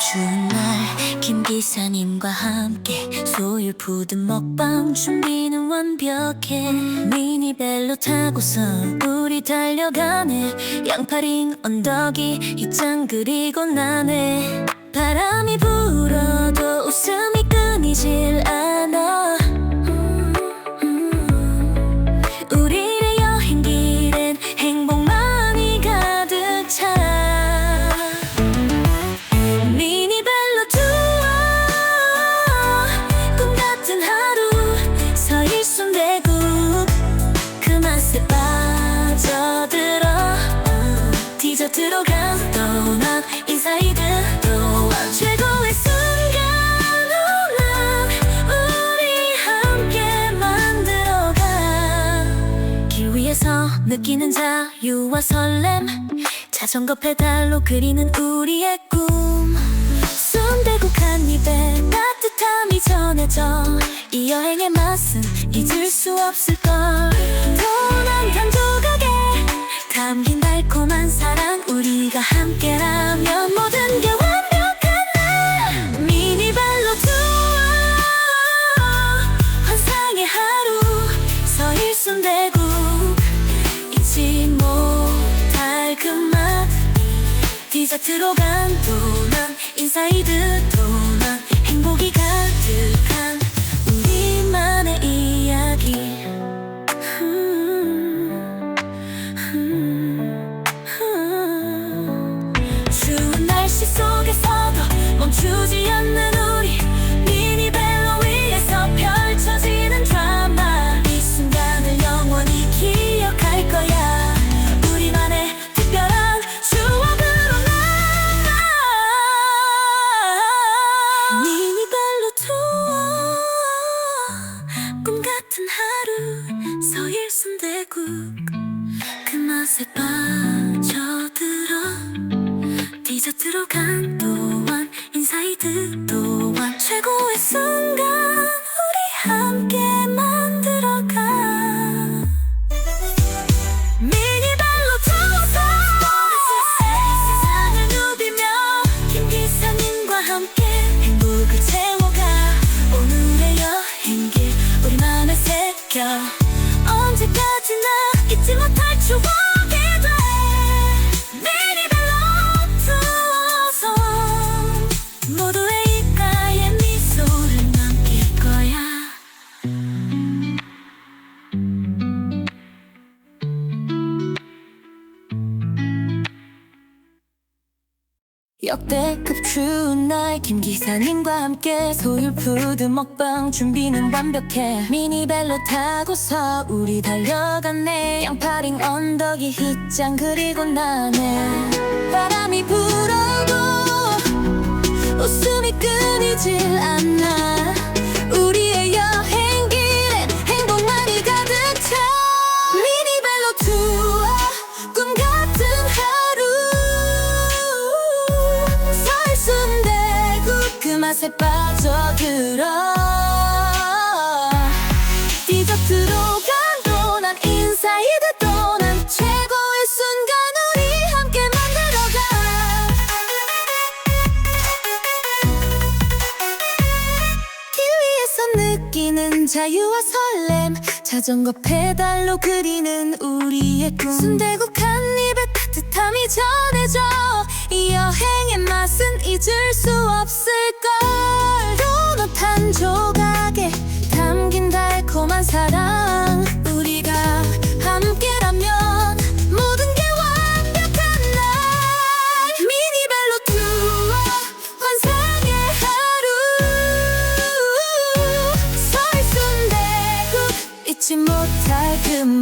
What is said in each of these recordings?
추운 날 김기사님과 함께 소율 푸드 먹방 준비는 완벽해. 미니벨로 타고서 우리 달려가네. 양파링 언덕이 입장 그리고 나네. 바람이 불 디저트로 감동한 인사이드 또한 최고의 순간 오늘 우리 함께 만들어가. 길 위에서 느끼는 자유와 설렘 자전거 페달로 그리는 우리의 꿈. 순대국 한 입에 따뜻함이 전해져 이 여행의 맛은 잊을 수 없을걸. 도난 한 조각에 담긴 달콤한 사랑 우리가 함께라면 모든 게 완벽한 날 미니발로 투어. 환상의 하루 서 일순 대구 잊지 못할 그맛 디저트로 감동한 인사이드 도난 행복이 가득한 우리만의 이야기 디저트로 감동한 인사이드 또한 최고의 순간 우리 함께 만들어가. 미니발로 타서 세상을 누비며 김기사님과 함께 행복을 채워가. 오늘의 여행길 우리만의 새겨 언제까지나 잊지 못할 추억 역대급 추운 날 김기사님과 함께 소율푸드 먹방 준비는 완벽해. 미니벨로 타고서 우리 달려갔네. 양파링 언덕이 휘장 그리고 나네. 바람이 불어도 웃음이 끊이질 않아 맛에 빠져들어. 디저트로 감동한 인사이드 또난 최고의 순간 우리 함께 만들어가. 길 위에서 느끼는 자유와 설렘 자전거 페달로 그리는 우리의 꿈. 순대국 한 입에 따뜻함이 전해져. 이 여행의 맛은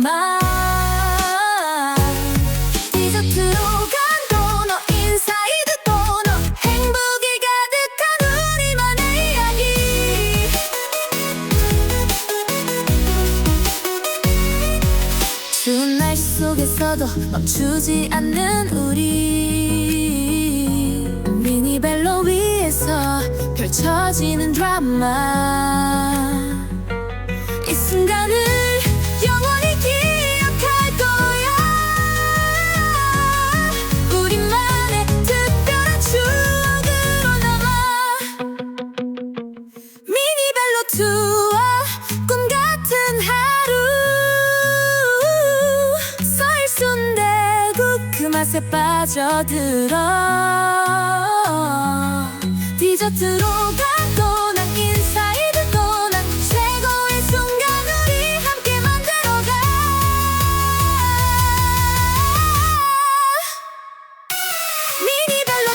그맛 디저트로 간 도넛 인사이드 도넛 행복이 가득한 우리만의 이야기. 추운 날 속에서도 멈추지 않는 우리. 미니벨로 위에서 펼쳐지는 드라마. 이 순간을 그곳에 빠져들어. 디저트로 가도 난 인사이드도 난 최고의 순간 우리 함께 만들어가. 미니벨로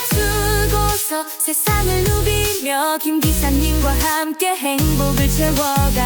두고서 세상을 누비며 김 기사님과 함께 행복을 채워가